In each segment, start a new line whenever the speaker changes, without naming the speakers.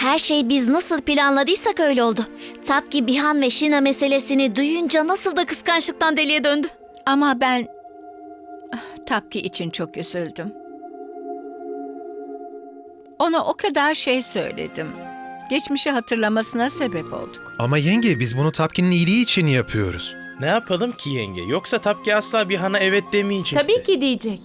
Her şey biz nasıl planladıysak öyle oldu. Tapki Bihan ve Şina meselesini duyunca nasıl da kıskançlıktan deliye döndü.
Ama ben Tapki için çok üzüldüm. Ona o kadar şey söyledim. Geçmişi hatırlamasına sebep olduk.
Ama yenge biz bunu Tapkin'in iyiliği için yapıyoruz.
Ne yapalım ki yenge? Yoksa Tapki asla bir hana evet demeyecekti.
Tabii ki diyecek.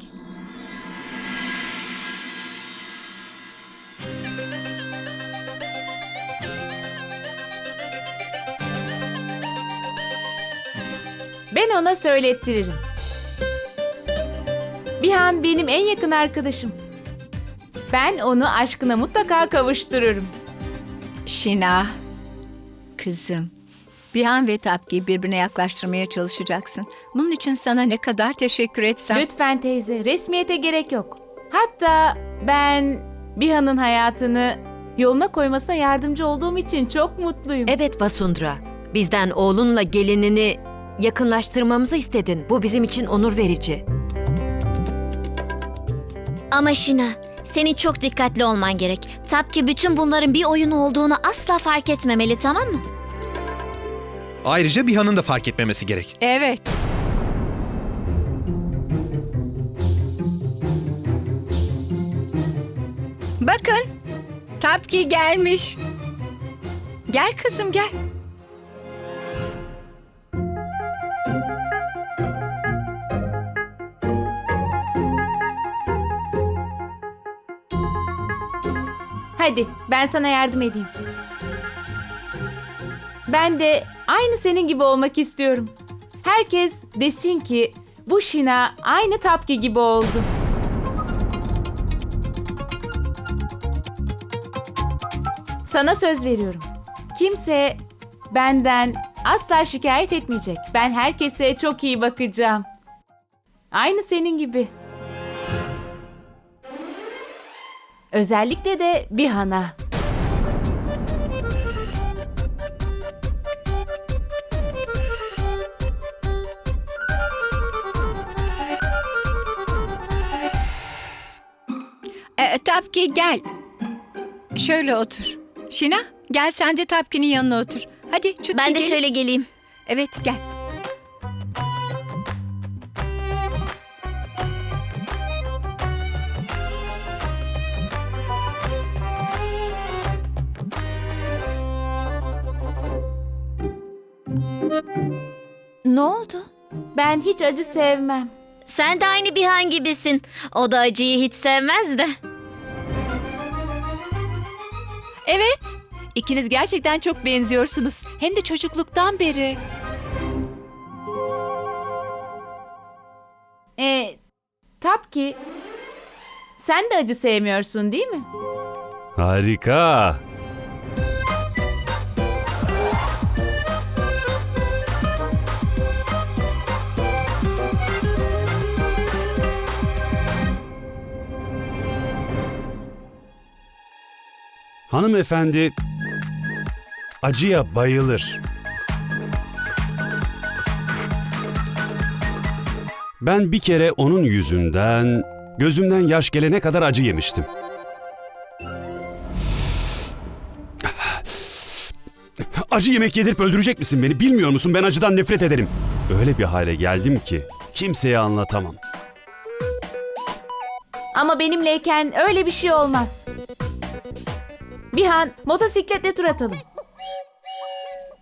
Ben ona söylettiririm. Bihan benim en yakın arkadaşım. Ben onu aşkına mutlaka kavuştururum.
Şina, kızım. Bihan ve Tapki'yi birbirine yaklaştırmaya çalışacaksın. Bunun için sana ne kadar teşekkür etsem...
Lütfen teyze, resmiyete gerek yok. Hatta ben Bihan'ın hayatını yoluna koymasına yardımcı olduğum için çok mutluyum.
Evet Vasundra, bizden oğlunla gelinini yakınlaştırmamızı istedin. Bu bizim için onur verici.
Ama Şina, senin çok dikkatli olman gerek. Tapki bütün bunların bir oyun olduğunu asla fark etmemeli tamam mı?
Ayrıca Bihan'ın da fark etmemesi gerek.
Evet. Bakın, Tapki gelmiş. Gel kızım gel.
Hadi ben sana yardım edeyim. Ben de aynı senin gibi olmak istiyorum. Herkes desin ki bu Şina aynı Tapki gibi oldu. Sana söz veriyorum. Kimse benden asla şikayet etmeyecek. Ben herkese çok iyi bakacağım. Aynı senin gibi. Özellikle de Bihan'a.
Ee, Tapki gel. Şöyle otur. Şina, gel sen de Tapki'nin yanına otur. Hadi çut
Ben de
gidelim.
şöyle geleyim.
Evet gel.
Ne oldu?
Ben hiç acı sevmem.
Sen de aynı Bihan gibisin. O da acıyı hiç sevmez de.
Evet. İkiniz gerçekten çok benziyorsunuz. Hem de çocukluktan beri.
E, Tapki, sen de acı sevmiyorsun değil mi?
Harika. Hanımefendi acıya bayılır. Ben bir kere onun yüzünden gözümden yaş gelene kadar acı yemiştim. Acı yemek yedirip öldürecek misin beni? Bilmiyor musun ben acıdan nefret ederim. Öyle bir hale geldim ki kimseye anlatamam.
Ama benimleyken öyle bir şey olmaz. Bihan, motosikletle tur atalım.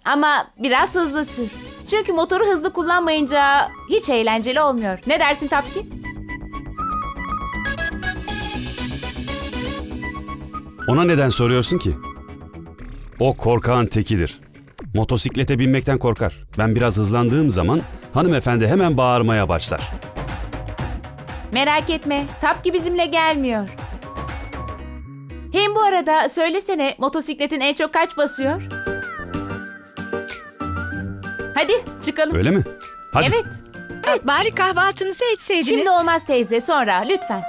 Ama biraz hızlı sür. Çünkü motoru hızlı kullanmayınca hiç eğlenceli olmuyor. Ne dersin Tapki?
Ona neden soruyorsun ki? O korkağın tekidir. Motosiklete binmekten korkar. Ben biraz hızlandığım zaman hanımefendi hemen bağırmaya başlar.
Merak etme, Tapki bizimle gelmiyor. Hem bu arada söylesene motosikletin en çok kaç basıyor? Hadi çıkalım.
Öyle mi? Hadi.
Evet.
Evet. Bari kahvaltınızı etseydiniz.
Şimdi olmaz teyze sonra lütfen.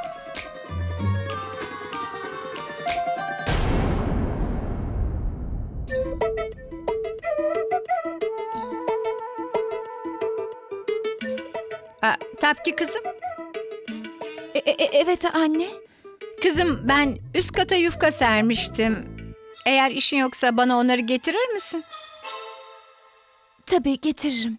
Aa, Tapki kızım.
E- e- evet anne.
Kızım ben üst kata yufka sermiştim. Eğer işin yoksa bana onları getirir misin?
Tabii getiririm.